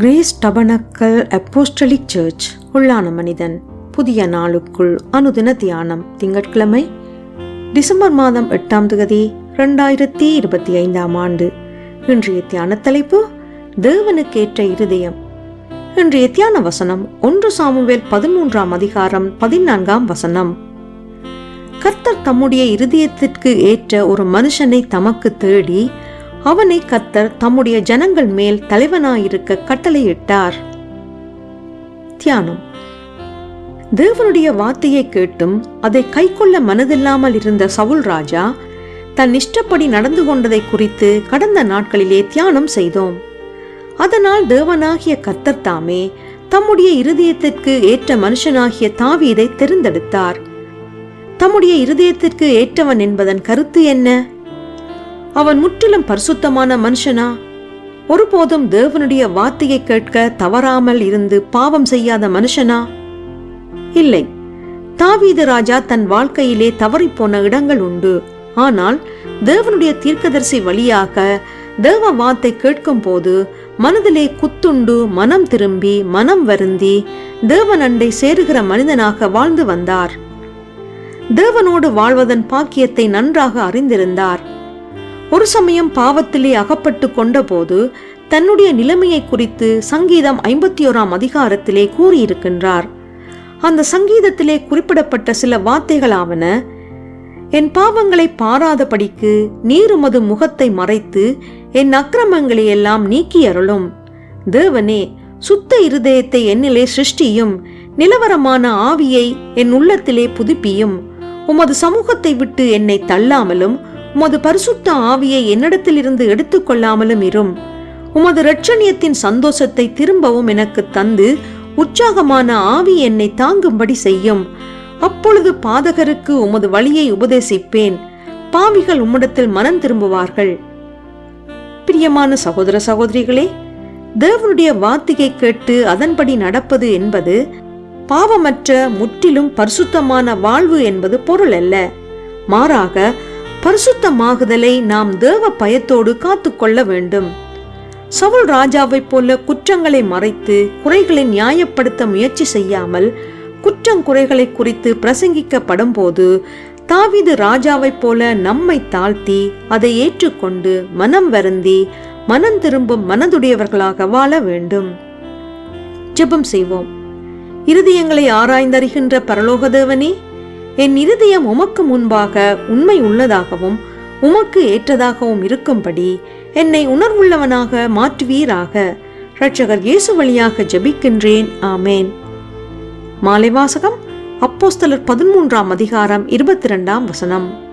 Grace tabernacle apostolic search உள்ளான மனிதன் புதிய நாளுக்குள் அனுதின தியானம் திங்கட்கிழமை டிசம்பர் மாதம் எட்டாம் தேதி ரெண்டாயிரத்தி இருபத்தி ஐந்தாம் ஆண்டு. இன்றைய தியான தலைப்பு தேவனுக்கேற்ற இருதயம். இன்றைய தியான வசனம் ஒன்று சாமுவேல் பதிமூன்றாம் அதிகாரம் பதினான்காம் வசனம். கர்த்தர் தம்முடைய இருதயத்திற்கு ஏற்ற ஒரு மனுஷனை தமக்கு தேடி அவனை கத்தர் தம்முடைய ஜனங்கள் மேல் தலைவனாயிருக்க கட்டளையிட்டார். தியானம். தேவனுடைய வார்த்தையை கேட்டும் அதை கைக்கொள்ள மனதில்லாமல் இருந்த சவுல் ராஜா தன் இஷ்டப்படி நடந்து கொண்டதை குறித்து கடந்த நாட்களிலே தியானம் செய்தோம். அதனால் தேவனாகிய கத்தர் தாமே தம்முடைய இருதயத்திற்கு ஏற்ற மனுஷனாகிய தாவீதை தெரிந்தெடுத்தார். தம்முடைய இருதயத்திற்கு ஏற்றவன் என்பதன் கருத்து என்ன? அவன் முற்றிலும் பரிசுத்தமான மனுஷனா? ஒருபோதும் தேவனுடைய வார்த்தையை கேட்க தவறாமல் இருந்து பாவம் செய்யாத மனுஷனா? இல்லை. தாவீது ராஜா தன் வாழ்க்கையிலே தவறிப்போன இடங்கள் உண்டு. ஆனால் தேவனுடைய தீர்க்கதரிசி வழியாக தேவ வார்த்தை கேட்கும் போது மனதிலே குத்துண்டு மனம் திரும்பி மனம் வருந்தி தேவன் அண்டை சேருகிற மனிதனாக வாழ்ந்து வந்தார். தேவனோடு வாழ்வதன் பாக்கியத்தை நன்றாக அறிந்திருந்தார். ஒரு சமயம் பாவத்திலே அகப்பட்டு கொண்டபோது தன்னுடைய நிலைமையை குறித்து சங்கீதம் ஐம்பத்தி ஓராம் அதிகாரத்திலே கூறியிருக்கின்றார். அந்த சங்கீதத்திலே குறிப்பிடப்பட்ட சில வார்த்தைகளாவன என் பாவங்களை பாராதபடிக்கு நீருமது முகத்தை மறைத்து என் அக்கிரமங்களை எல்லாம் நீக்கி அருளும் தேவனே சுத்த இருதயத்தை என்னிலே சிருஷ்டியும் நிலவரமான ஆவியை என் உள்ளத்திலே புதுப்பியும். உமது சமூகத்தை விட்டு என்னை தள்ளாமலும் உமது பரிசுத்த ஆவியை என்னிடத்திலிருந்து எடுத்துக்கொள்ளாமலும் இரும். உமது இரட்சணியத்தின் சந்தோஷத்தை திரும்பவும் எனக்கு தந்து உற்சாகமான ஆவி என்னை தாங்கும்படி செய்யும். அப்பொழுது பாதகருக்கு உமது வழியை உபதேசிப்பேன். பாவிகள் உம்மிடத்தில் மனம் திரும்புவார்கள். பிரியமான சகோதர சகோதரிகளே தேவனுடைய வார்த்தையை கேட்டு அதன்படி நடப்பது என்பது பாவமற்ற முற்றிலும் பரிசுத்தமான வாழ்வு என்பது பொருள் அல்ல. மாறாக பரிசுத்தமாகுதலை நாம் தேவ பயத்தோடு காத்துக்கொள்ள வேண்டும். சவுல் ராஜாவைப் போல குற்றங்களை மறைத்து குறைகளை நியாயப்படுத்த முயற்சி செய்யாமல் குற்றங்குறைகளை குறித்து பிரசங்கிக்கப்படும் போது தாவிது ராஜாவைப் போல நம்மை தாழ்த்தி அதை ஏற்றுக்கொண்டு மனம் வருந்தி மனம் திரும்பும் மனதுடையவர்களாக வாழ வேண்டும். ஜெபம் செய்வோம். இருதயங்களை ஆராய்ந்தறிகின்ற பரலோகதேவனே என் இருதயம் உமக்கு முன்பாக உண்மை உள்ளதாகவும் உமக்கு ஏற்றதாகவும் இருக்கும்படி என்னை உணர்வுள்ளவனாக மாற்றுவீராக. இரட்சகர் இயேசு வழியாக ஜெபிக்கின்றேன். ஆமேன். மாலை வாசகம் அப்போஸ்தலர் பதிமூன்றாம் அதிகாரம் இருபத்தி ரெண்டாம் வசனம்.